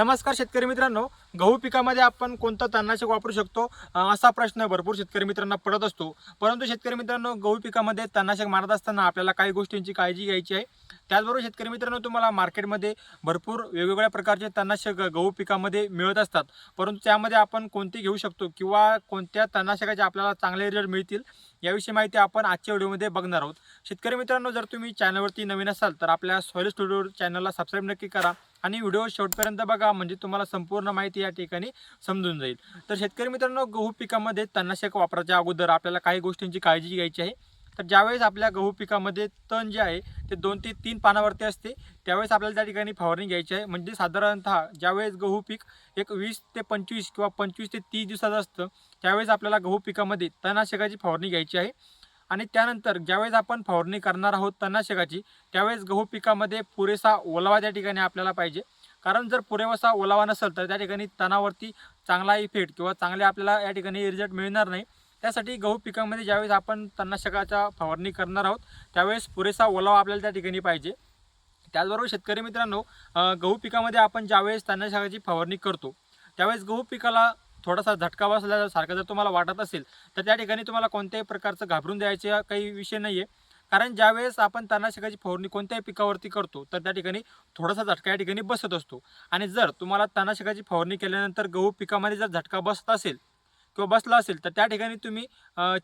नमस्कार शेतकरी मित्रांनो गहू पिकामध्ये आपण कोणतं तणनाशक वापरू शकतो? असा प्रश्न भरपूर शेतकरी मित्रांना पडत असतो. परंतु शेतकरी मित्रांनो गहू पिकामध्ये तणनाशक मारत असताना आपल्याला काही गोष्टींची काळजी घ्यायची आहे. त्याचबरोबर शेतकरी मित्रांनो तुम्हाला मार्केटमध्ये भरपूर वेगवेगळ्या प्रकारचे तणनाशक गहू पिकामध्ये मिळत असतात. परंतु त्यामध्ये आपण कोणते घेऊ शकतो किंवा कोणत्या तणनाशकाचे आपल्याला चांगले रिझल्ट मिळतील याविषयी माहिती आपण आजच्या व्हिडिओमध्ये बघणार आहोत. शेतकरी मित्रांनो जर तुम्ही चॅनलवरती नवीन असाल तर आपल्या सॉईल स्टुडिओ चॅनलला सबस्क्राईब नक्की करा. आणि व्हिडिओ शेवटपर्यंत बघा म्हणजे तुम्हाला संपूर्ण माहिती या ठिकाणी समजून जाईल. तर शेतकरी मित्रांनो गहू पिकामध्ये तणनाशक वापरायच्या अगोदर आपल्याला काही गोष्टींची काळजी घ्यायची आहे. तर ज्यावेळेस आपल्या गहू पिकामध्ये तण जे आहे ते दोन ते तीन पानावरती असते त्यावेळेस आपल्याला त्या ठिकाणी फवारणी घ्यायची आहे. म्हणजे साधारणतः ज्यावेळेस गहू पीक एक वीस ते पंचवीस किंवा पंचवीस ते तीस दिवसाचं असतं त्यावेळेस आपल्याला गहू पिकामध्ये तणनाशकाची फवारणी घ्यायची आहे. आणि त्यानंतर ज्यावेळेस आपण फवारणी करणार आहोत तणनाशकाची त्यावेळेस गहू पिकामध्ये पुरेसा ओलावा त्या ठिकाणी आपल्याला पाहिजे. कारण जर पुरेसा ओलावा नसेल तर त्या ठिकाणी तणावरती चांगला इफेक्ट किंवा चांगले आपल्याला या ठिकाणी रिझल्ट मिळणार नाही. त्यासाठी गहू पिकामध्ये ज्यावेळेस आपण तणनाशकाचा फवारणी करणार आहोत त्यावेळेस पुरेसा ओलावा आपल्याला त्या ठिकाणी पाहिजे. त्याचबरोबर शेतकरी मित्रांनो गहू पिकामध्ये आपण ज्यावेळेस तणनाशकाची फवारणी करतो त्यावेळेस गहू पिकाला थोडासा झटका बसल्यासारखं जर तुम्हाला वाटत असेल तर त्या ठिकाणी तुम्हाला कोणत्याही प्रकारचं घाबरून द्यायचे काही विषय नाही आहे कारण ज्यावेळेस आपण तणनाशकाची फवारणी कोणत्याही पिकावरती करतो तर त्या ठिकाणी थोडासा झटका या ठिकाणी बसत असतो. आणि जर तुम्हाला तणनाशकाची फवारणी केल्यानंतर गहू पिकामध्ये जर झटका बसत असेल किंवा बसला असेल तर त्या ठिकाणी तुम्ही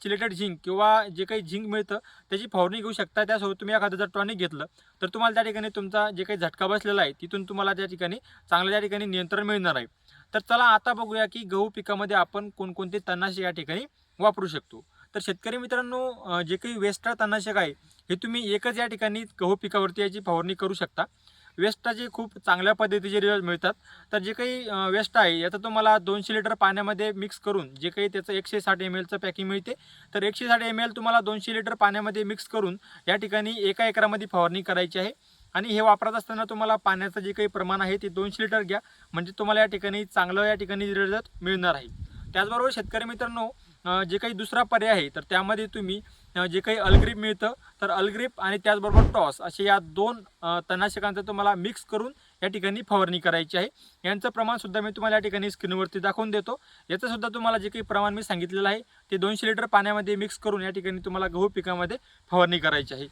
चिलेटेड झिंक किंवा जे काही झिंक मिळतं त्याची फवारणी घेऊ शकता. त्यासोबत तुम्ही एखादं जर टॉनिक घेतलं तर तुम्हाला त्या ठिकाणी तुमचा जे काही झटका बसलेला आहे तिथून तुम्हाला त्या ठिकाणी चांगलं त्या ठिकाणी नियंत्रण मिळणार आहे. तर चला आता बघूया की गहू पिकामध्ये आपण कोणकोणते तणनाशक या ठिकाणी वापरू शकतो. तर शेतकरी मित्रांनो जे काही वेस्टा तणनाशक आहे हे तुम्ही एकच या ठिकाणी गहू पिकावरती याची फवारणी करू शकता. वेस्टाचे खूप चांगल्या पद्धतीचे रिझल्ट मिळतात. तर जे काही वेस्ट आहे याचं तुम्हाला दोनशे लिटर पाण्यामध्ये मिक्स करून जे काही त्याचं एकशे साठ एम एलचं पॅकिंग मिळते. तर एकशे साठ एम एल तुम्हाला दोनशे लिटर पाण्यामध्ये मिक्स करून या ठिकाणी एका एकरामध्ये फवारणी करायची आहे. आणि हे वापरत असताना तुम्हाला पाण्याचं जे काही प्रमाण आहे ते दोनशे लिटर घ्या. म्हणजे तुम्हाला या ठिकाणी चांगलं या ठिकाणी रिझल्ट मिळणार आहे. त्याचबरोबर शेतकरी मित्रांनो जे काही दुसरा पर्याय आहे तर त्यामध्ये तुम्ही जे काही अलग्रीप मिळतं तर अलग्रीप आणि त्याचबरोबर टॉस असे या दोन तणनाशकांचं तुम्हाला मिक्स करून या ठिकाणी फवारणी करायची आहे. यांचं प्रमाणसुद्धा मी तुम्हाला या ठिकाणी स्क्रीनवरती दाखवून देतो. याचंसुद्धा तुम्हाला जे काही प्रमाण मी सांगितलेलं आहे ते दोनशे लिटर पाण्यामध्ये मिक्स करून या ठिकाणी तुम्हाला गहू पिकामध्ये फवारणी करायची आहे.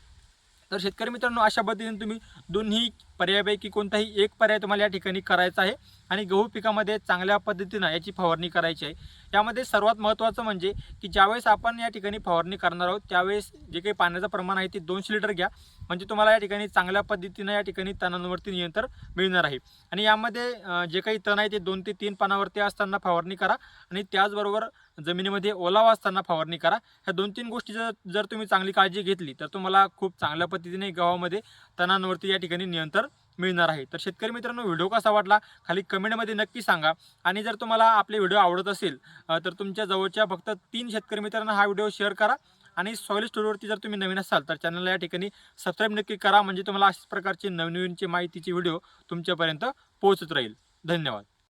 तर शेतकरी मित्रांनो अशा पद्धतीने तुम्ही दोन्ही पर्यायापैकी कोणताही एक पर्याय तुम्हाला या ठिकाणी करायचा आहे आणि गहू पिकामध्ये चांगल्या पद्धतीनं याची फवारणी करायची आहे. यामध्ये सर्वात महत्त्वाचं म्हणजे की ज्यावेळेस आपण या ठिकाणी फवारणी करणार आहोत त्यावेळेस जे काही पाण्याचं प्रमाण आहे ते दोनशे लिटर घ्या. म्हणजे तुम्हाला या ठिकाणी चांगल्या पद्धतीनं या ठिकाणी तणांवरती नियंत्रण मिळणार आहे. आणि यामध्ये जे काही तण आहे ते दोन ते तीन पानावरती असताना फवारणी करा आणि त्याचबरोबर जमिनीमध्ये ओलावा असताना फवारणी करा. ह्या दोन तीन गोष्टी जर जर तुम्ही चांगली काळजी घेतली तर तुम्हाला खूप चांगल्या पद्धतीने गव्हामध्ये तणांवरती या ठिकाणी नियंत्रण मिळणार आहे. तर शेतकरी मित्रांनो व्हिडिओ कसा वाटला? खाली कमेंटमध्ये नक्की सांगा. आणि जर तुम्हाला आपले व्हिडिओ आवडत असेल तर तुमच्या जवळच्या फक्त तीन शेतकरी मित्रांना हा व्हिडिओ शेअर करा. आणि सॉईल स्टोरीवरती जर तुम्ही नवीन असाल तर चॅनलला या ठिकाणी सबस्क्राईब नक्की करा. म्हणजे तुम्हाला अशाच प्रकारची नवनवीनची माहितीची व्हिडिओ तुमच्यापर्यंत पोहोचत राहील. धन्यवाद.